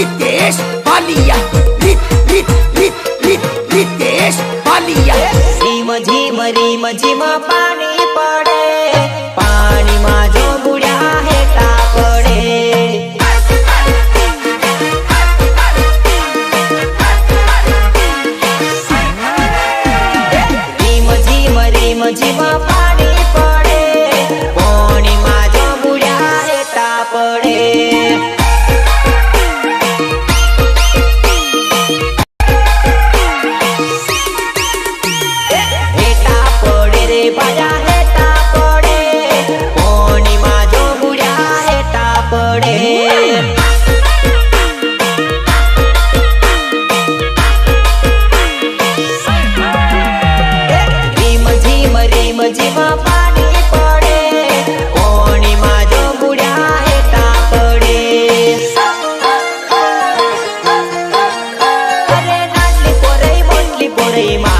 रितेश पालिया रित रित रित रित रितेश पालिया धीम झीम, रीम, झीम, पाणी पडे. पाणी माझो बुड्या आहे तापडे. धीम झीम, रीम, झीम, पाणी पडे. पाणी माझो बुड्या आहे तापडे. 立马。